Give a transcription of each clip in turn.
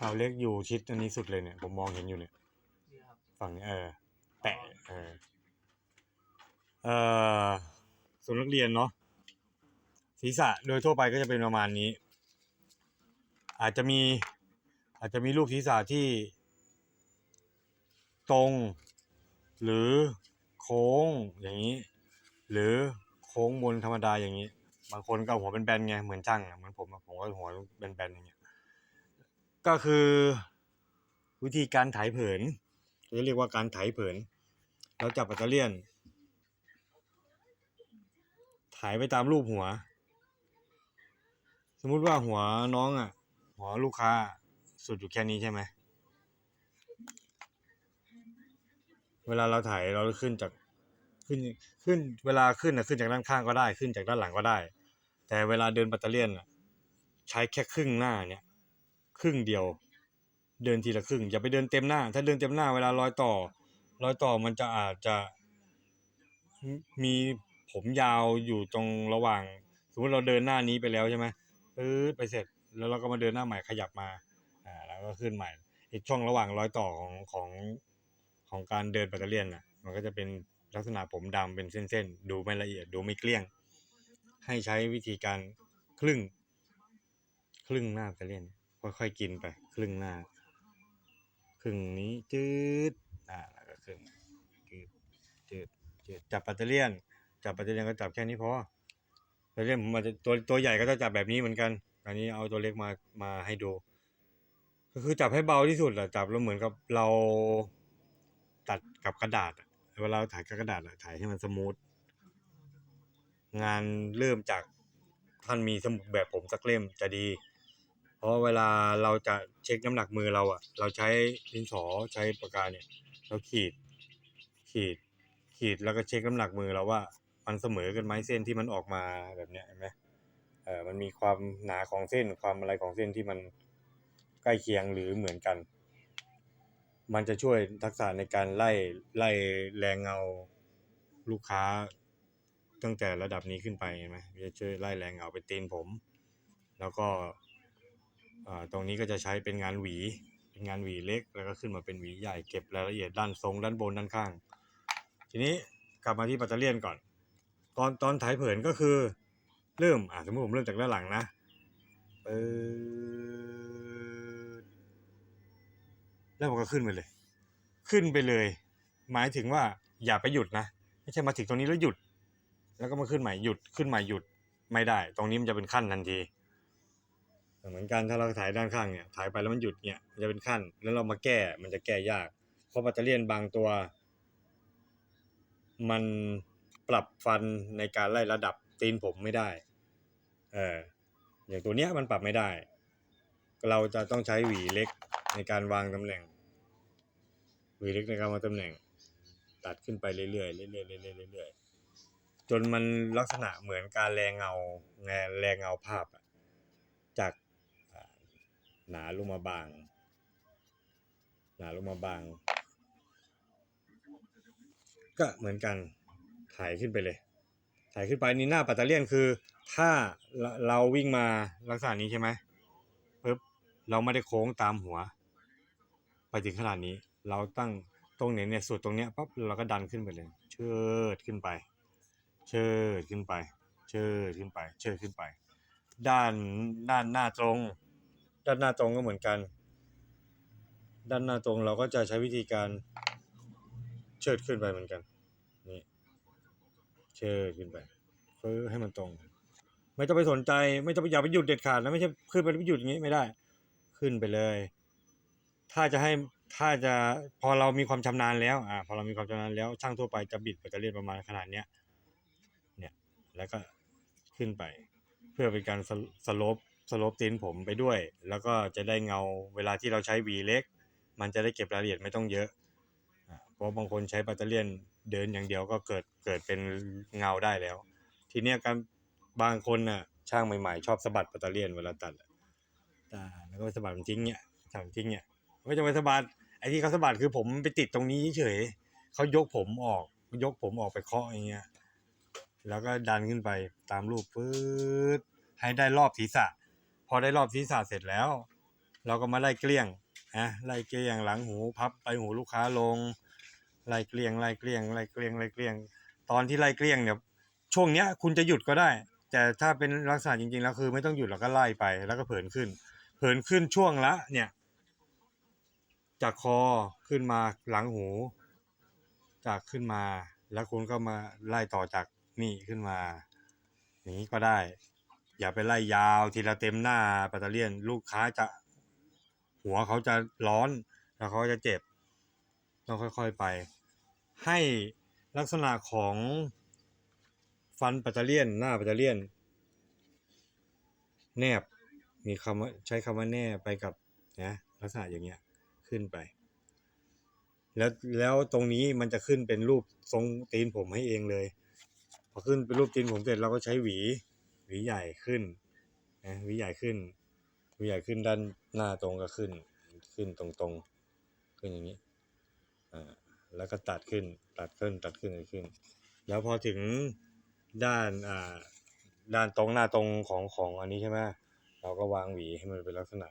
เขาเล็กอยู่ชิดอันนี้สุดเลยเนี่ย ผมมองเห็นอยู่เนี่ย ฝั่งนี้เออ แตะเออเออส่วนนักเรียนเนาะศีรษะโดยทั่วไปก็จะเป็นประมาณนี้ อาจจะมี อาจจะมีรูปศีรษะที่ ตรง หรือโค้งอย่างนี้ หรือโค้งบนธรรมดาอย่างนี้ บางคนก็หัวเป็นแบนไงเหมือนช่างเหมือนผมผมก็หัวเป็นแบนอย่างเงี้ย ก็คือวิธีการถ่ายเผินจะเรียกว่าการถ่ายเผิน เราจับปัตเตอร์เลียนถ่ายไปตามรูปหัว สมมุติว่าหัวน้องอะ หัวลูกค้าสุดอยู่แค่นี้ใช่ไหมเวลาเราถ่ายเราขึ้นจากขึ้นขึ้นเวลาขึ้นนะขึ้นจากด้านข้างก็ได้ขึ้นจากด้านหลังก็ได้ แต่เวลาเดินปัตเตอร์เลียนอะใช้แค่ครึ่งหน้าเนี่ย ครึ่งเดียว เดินทีละครึ่ง อย่าไปเดินเต็มหน้า ถ้าเดินเต็มหน้าเวลารอยต่อ รอยต่อมันจะอาจจะ มีผมยาวอยู่ตรงระหว่างสมมติเราเดินหน้านี้ไปแล้วใช่ไหมปื๊ดไปเสร็จแล้วเราก็มาเดินหน้าใหม่ขยับมา อ่า แล้วก็ขึ้นใหม่อีกช่องระหว่างรอยต่อของของของการเดินปัตเตอร์เลียนน่ะ มันก็จะเป็นลักษณะผมดำเป็นเส้นๆ ดูไม่ละเอียดดูไม่เกลี้ยง ให้ใช้วิธีการครึ่ง ครึ่งหน้าปัตเตอร์เลียน ค่อยๆกินไป ครึ่งหน้า ครึ่งนี้จืดอ่าแล้วก็ครึ่งจืดจืดจืดจับปัตเตอร์เลียน จับปัตเตอร์เลียนก็จับแค่นี้พอปัตเตอร์เลียนผมอาจจะตัวตัวใหญ่ก็จะจับแบบนี้เหมือนกันอันนี้เอาตัวเล็กมามาให้ดู ก็คือจับให้เบาที่สุดแหละจับแล้วเหมือนกับเราตัดกับกระดาษเวลาถ่ายกับกระดาษถ่ายให้มันสมูทงานเริ่มจากท่านมีสมุดแบบผมสักเล่มจะดี เพราะเวลาเราจะเช็คน้ำหนักมือเราอะเราใช้ดินสอใช้ปากกาเนี่ย เราขีด ขีด ขีดแล้วก็เช็คน้ำหนักมือเราว่า มันเสมอกันไหมเส้นที่มันออกมาแบบเนี้ยเห็นไหมเออมันมีความหนาของเส้นความอะไรของเส้นที่มันใกล้เคียงหรือเหมือนกัน มันจะช่วยทักษะในการไล่ไล่แรงเงาลูกค้าตั้งแต่ระดับนี้ขึ้นไปเห็นไหมมันจะช่วยไล่แรงเงาไปตีนผม แล้วก็ ตรงนี้ก็จะใช้เป็นงานหวี เป็นงานหวีเล็ก แล้วก็ขึ้นมาเป็นหวีใหญ่เก็บรายละเอียดด้านทรงด้านบนด้านข้าง ทีนี้กลับมาที่ปัตเตอร์เลียนก่อน ตอนตอนถ่ายเผินก็คือเริ่มอะสมมติผมเริ่มจากด้านหลังนะเออแล้วมันก็ขึ้นไปเลย ขึ้นไปเลย หมายถึงว่าอย่าไปหยุดนะ ไม่ใช่มาถึงตรงนี้แล้วหยุด แล้วก็มาขึ้นใหม่หยุดขึ้นใหม่หยุดไม่ได้ ตรงนี้มันจะเป็นขั้นทันที เหมือนกันถ้าเราถ่ายด้านข้างเนี่ยถ่ายไปแล้วมันหยุดเนี่ยมันจะเป็นขั้น แล้วเรามาแก้มันจะแก้ยาก เพราะปัตเตอร์เลียนบางตัว มันปรับฟันในการไล่ระดับตีนผมไม่ได้ เอออย่างตัวเนี้ยมันปรับไม่ได้ เราจะต้องใช้หวีเล็กในการวางตำแหน่งหวีเล็กในการวางตำแหน่ง ตัดขึ้นไปเรื่อยๆเรื่อยๆเรื่อยๆเรื่อยๆจนมันลักษณะเหมือนการแรงเงาแงแรงเงาภาพอะจากอ่า หนาลงมาบาง หนาลงมาบาง ก็เหมือนกันถ่ายขึ้นไปเลย ถ่ายขึ้นไปนี่หน้าปัตเตอร์เลียนคือ ถ้าเราวิ่งมาลักษณะนี้ใช่ไหมปึ๊บเราไม่ได้โค้งตามหัว ไปถึงขนาดนี้ เราตั้งตรงไหนเนี่ยสุดตรงเนี้ยปั๊บเราก็ดันขึ้นไปเลย เชิดขึ้นไป เชิดขึ้นไป เชิดขึ้นไป เชิดขึ้นไป ด้านด้านหน้าตรง ด้านหน้าตรงก็เหมือนกัน ด้านหน้าตรงเราก็จะใช้วิธีการเชิดขึ้นไปเหมือนกัน นี่ เชิดขึ้นไปเพื่อให้มันตรง ไม่ต้องไปสนใจ ไม่ต้องไปอย่าไปหยุดเด็ดขาดนะไม่ใช่ขึ้นไปหยุดอย่างนี้ไม่ได้ ขึ้นไปเลย ถ้าจะให้ถ้าจะพอเรามีความชำนาญแล้วอ่าพอเรามีความชำนาญแล้วช่างทั่วไปจะบิดปัตเตอร์เลียนประมาณขนาดเนี้ยเนี่ยแล้วก็ขึ้นไป เพื่อเป็นการสโลป สโลปตีนผมไปด้วย แล้วก็จะได้เงาเวลาที่เราใช้วีเล็ก มันจะได้เก็บรายละเอียดไม่ต้องเยอะเพราะบางคนใช้ปัตเตอร์เลียนเดินอย่างเดียวก็เกิดเกิดเป็นเงาได้แล้ว ทีเนี้ยการบางคนน่ะช่างใหม่ๆ ชอบสะบัดปัตเตอร์เลียนเวลาตัดอ่าแล้วก็สะบัดมันทิ้งเนี่ยสะบัดทิ้งเนี่ยไม่จะไปสะบัดไอ้ที่เขาสะบัดคือผมไปติดตรงนี้เฉยเขายกผมออกยกผมออกไปเคาะอย่างเงี้ยแล้วก็ดันขึ้นไปตามรูปปื๊ดให้ได้รอบศีรษะ พอได้รอบศีรษะเสร็จแล้ว เราก็มาไล่เกลี้ยงนะไล่เกลี้ยงหลังหูพับไปหูลูกค้าลงไล่เกลี้ยงไล่เกลี้ยงไล่เกลี้ยงไล่เกลี้ยง ตอนที่ไล่เกลี้ยงเนี่ยช่วงเนี้ยคุณจะหยุดก็ได้ แต่ถ้าเป็นลักษณะจริงๆแล้วคือไม่ต้องหยุดเราก็ไล่ไปแล้วก็เผินขึ้น เผินขึ้นช่วงละเนี่ยจากคอขึ้นมาหลังหู จากขึ้นมา แล้วคุณก็มาไล่ต่อจากนี่ขึ้นมา อย่างนี้ก็ได้ อย่าไปไล่ยาวทีละเต็มหน้าปัตเตอร์เลียนลูกค้าจะ หัวเขาจะร้อนแล้วเขาจะเจ็บ ต้องค่อยๆไป ให้ลักษณะของฟันปัตเตอร์เลียนหน้าปัตเตอร์เลียนแนบมีคำว่าใช้คำว่าแนบไปกับนะลักษณะอย่างเงี้ยขึ้นไป แล้วแล้วตรงนี้มันจะขึ้นเป็นรูปทรงตีนผมให้เองเลย พอขึ้นเป็นรูปตีนผมเสร็จเราก็ใช้หวี วีใหญ่ขึ้นนะวีใหญ่ขึ้นวีใหญ่ขึ้นด้านหน้าตรงก็ขึ้น ขึ้นตรงตรงๆ ขึ้นอย่างนี้อ่าแล้วก็ตัดขึ้นตัดขึ้นตัดขึ้นตัดขึ้น แล้วพอถึงด้านอ่าด้านตรงหน้าตรงของของอันนี้ใช่ไหมเราก็วางหวีให้มันเป็นลักษณะ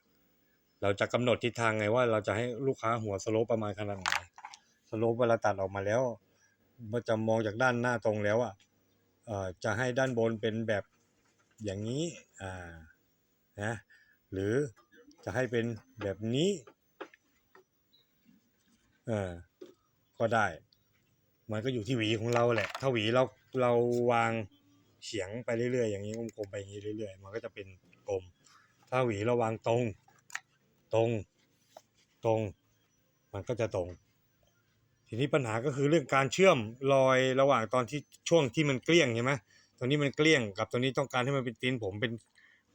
เราจะกำหนดทิศทางไงว่าเราจะให้ลูกค้าหัวสโลปประมาณขนาดไหนสโลปเวลาตัดออกมาแล้วมันจะมองจากด้านหน้าตรงแล้วอะอ่อจะให้ด้านบนเป็นแบบ อย่างนี้อ่านะหรือจะให้เป็นแบบนี้เออก็ได้ มันก็อยู่ที่หวีของเราแหละ ถ้าหวีเราเราวางเฉียงไปเรื่อยๆอย่างนี้กลมๆไปอย่างนี้เรื่อยๆ มันก็จะเป็นกลม ถ้าหวีเราวางตรงตรงตรง มันก็จะตรง ทีนี้ปัญหาก็คือเรื่องการเชื่อมรอยระหว่างตอนที่ช่วงที่มันเกลี้ยงใช่ไหม ตรงนี้มันเกลี้ยงกับตรงนี้ต้องการให้มันเป็นตีนผมเป็น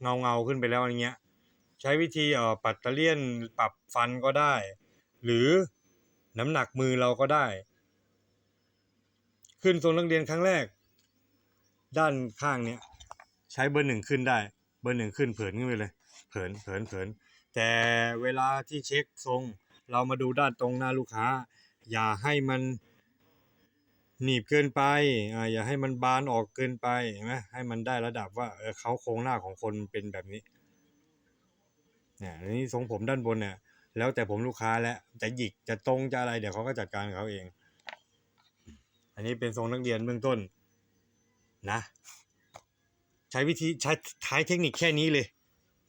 เงาเงาขึ้นไปแล้วอย่างเงี้ย ใช้วิธีเอ่อปัดตะเลียนปรับฟันก็ได้ หรือน้ำหนักมือเราก็ได้ ขึ้นทรงนักเรียนครั้งแรก ด้านข้างเนี้ยใช้เบอร์หนึ่งขึ้นได้ เบอร์หนึ่งขึ้นเผินขึ้นไปเลย เผินเผินเผินแต่เวลาที่เช็คทรง เรามาดูด้านตรงหน้าลูกค้า อย่าให้มัน หนีบเกินไปอ่าอย่าให้มันบานออกเกินไปเห็นไหมให้มันได้ระดับว่าเออเขาโครงหน้าของคนเป็นแบบนี้เนี่ยอันนี้ทรงผมด้านบนเนี่ยแล้วแต่ผมลูกค้าแล้วจะหยิกจะตรงจะอะไรเดี๋ยวเขาก็จัดการเขาเอง อันนี้เป็นทรงนักเรียนเบื้องต้น นะ ใช้วิธีใช้ใช้เทคนิคแค่นี้เลย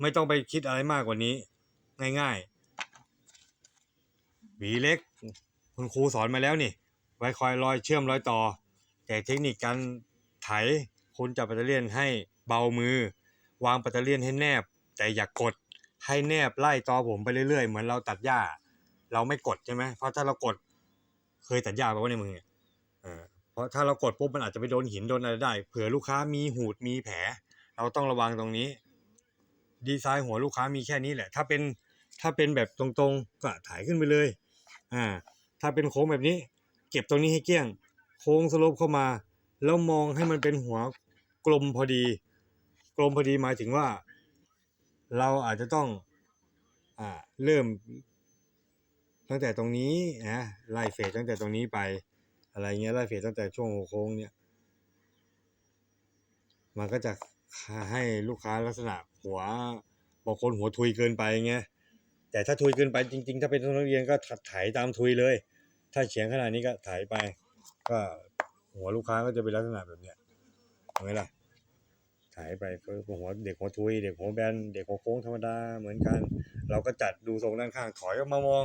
ไม่ต้องไปคิดอะไรมากกว่านี้ ง่ายๆหวีเล็ก คุณครูสอนมาแล้วนี่ ไว้คอยรอยเชื่อมรอยต่อ แต่เทคนิคการไถคุณจับปัตเตอร์เลียนให้เบามือ วางปัตเตอร์เลียนให้แนบ แต่อย่ากกดให้แนบไล่ต่อผมไปเรื่อยๆ เหมือนเราตัดหญ้า เราไม่กดใช่ไหมเพราะถ้าเรากดเคยตัดหญ้าไปว่าในมือเนี่ยเออเพราะถ้าเรากดปุ๊บมันอาจจะไปโดนหินโดนอะไรได้ เผื่อลูกค้ามีหูดมีแผล เราต้องระวังตรงนี้ ดีไซน์หัวลูกค้ามีแค่นี้แหละ ถ้าเป็นถ้าเป็นแบบตรงๆก็ถ่ายขึ้นไปเลย อ่า ถ้าเป็นโค้งแบบนี้ เก็บตรงนี้ให้เกลี้ยง โค้งสโลปเข้ามา แล้วมองให้มันเป็นหัวกลมพอดี กลมพอดีหมายถึงว่า เราอาจจะต้องอ่าเริ่ม ตั้งแต่ตรงนี้นะไล่เฟดตั้งแต่ตรงนี้ไป อะไรเงี้ยไล่เฟดตั้งแต่ช่วงหัวโค้งเนี่ย มันก็จะให้ลูกค้าลักษณะหัวบางคนหัวทุยเกินไปไงแต่ถ้าทุยเกินไปจริง ๆ ถ้าเป็นนักเรียนก็ถัดไถตามทุยเลย ถ้าเฉียงขนาดนี้ก็ไถไป ก็หัวลูกค้าก็จะเป็นลักษณะแบบเนี้ยเห็นไหมล่ะไถไปก็หัวเด็กหัวทุยเด็กหัวแบนเด็กหัวโค้งธรรมดาเหมือนกัน เราก็จัดดูทรงด้านข้างถอยออกมามอง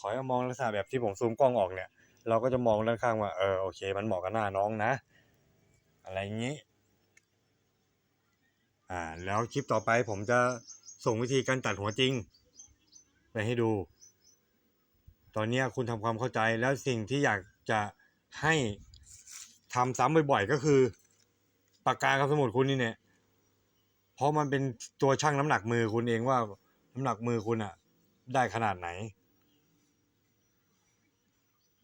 ถอยออกมามองลักษณะแบบที่ผมซูมกล้องออกเนี่ย เราก็จะมองด้านข้างว่าเออโอเค มันเหมาะกับหน้าน้องนะ อะไรอย่างนี้อ่าแล้วคลิปต่อไปผมจะส่งวิธีการตัดหัวจริงไปให้ดู ตอนนี้คุณทำความเข้าใจแล้วสิ่งที่อยากจะให้ทำซ้ำบ่อยๆก็คือปากกากับสมุดคุณนี่เนี่ย เพราะมันเป็นตัวชั่งน้ำหนักมือคุณเองว่าน้ำหนักมือคุณอะได้ขนาดไหน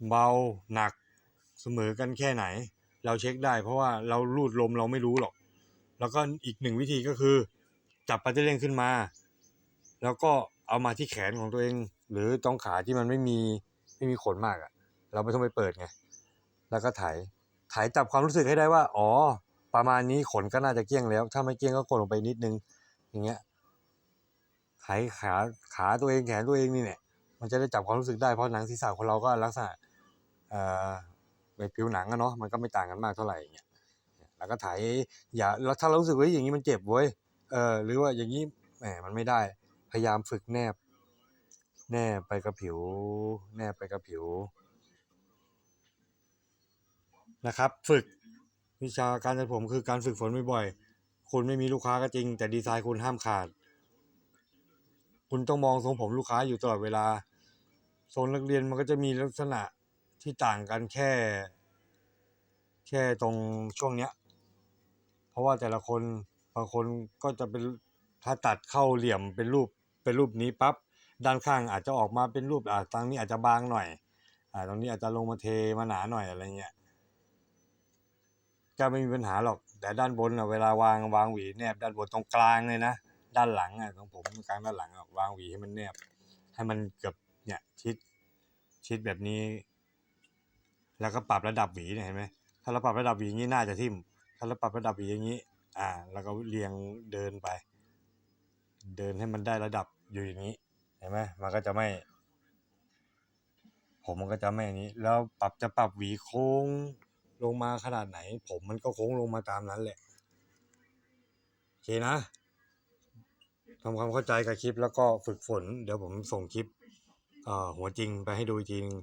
เบาหนักเสมอกันแค่ไหน เราเช็คได้ เพราะว่าเราลูดลมเราไม่รู้หรอก แล้วก็อีกหนึ่งวิธีก็คือ จับปัตเตอร์เลียนขึ้นมา แล้วก็ เอามาที่แขนของตัวเอง หรือตรงขาที่มันไม่มีไม่มีขนมากอะ่ะ เราไม่ต้องไปเปิดไงแล้วก็ไถไถจับความรู้สึกให้ได้ว่า อ๋อ ประมาณนี้ขนก็น่าจะเกี้ยงแล้ว ถ้าไม่เกี้ยงก็กดลงไปนิดนึง อย่างเงี้ยไถขาขาตัวเองแขนตัวเองนี่เนี่ยมันจะได้จับความรู้สึกได้เพราะหนังศีรษะคนเราก็ลักษณะเอ่อแบผิวหนังอะเนาะมันก็ไม่ต่างกันมากเท่าไหร่อย่างเงี้ยแล้วก็ไถอย่าแล้วถ้าเรารู้สึกว่าอย่างนี้มันเจ็บเว้ยเออหรือว่าอย่างนี้แหมมันไม่ได้ พยายามฝึกแนบ แนบไปกับผิว แนบไปกับผิวนะครับ ฝึกวิชาการตัดผมคือการฝึกฝนบ่อยๆคุณไม่มีลูกค้าก็จริง แต่ดีไซน์คุณห้ามขาด คุณต้องมองทรงผมลูกค้าอยู่ตลอดเวลาทรงนักเรียนมันก็จะมีลักษณะที่ต่างกันแค่ แค่ตรงช่วงเนี้ย เพราะว่าแต่ละคนบางคนก็จะเป็นถ้าตัดเข้าเหลี่ยมเป็นรูป เป็นรูปนี้ปั๊บด้านข้างอาจจะออกมาเป็นรูปอ่าตรงนี้อาจจะบางหน่อยอ่าตรงนี้อาจจะลงมาเทมาหนาหน่อยอะไรเงี้ยก็ไม่มีปัญหาหรอก แต่ด้านบนอะเวลาวางวางหวีแนบด้านบนตรงกลางเลยนะด้านหลังอะของผมกลางด้านหลังอะวางหวีให้มันแนบ ให้มันเกือบเนี่ยชิดชิดแบบนี้ แล้วก็ปรับระดับหวีเนี่ยเห็นไหมถ้าเราปรับระดับหวีอย่างนี้น่าจะทิ่มถ้าเราปรับระดับหวีอย่างนี้ อ่า แล้วก็เรียงเดินไป เดินให้มันได้ระดับอยู่อย่างนี้เห็นไหมมันก็จะไม่ ผมมันก็จะไม่อันนี้ แล้วปรับจะปรับหวีโค้งลงมาขนาดไหน ผมมันก็โค้งลงมาตามนั้นแหละโอเคนะทำความเข้าใจกับคลิปแล้วก็ฝึกฝน เดี๋ยวผมส่งคลิปเอ่อหัวจริงไปให้ดูอีกทีนึง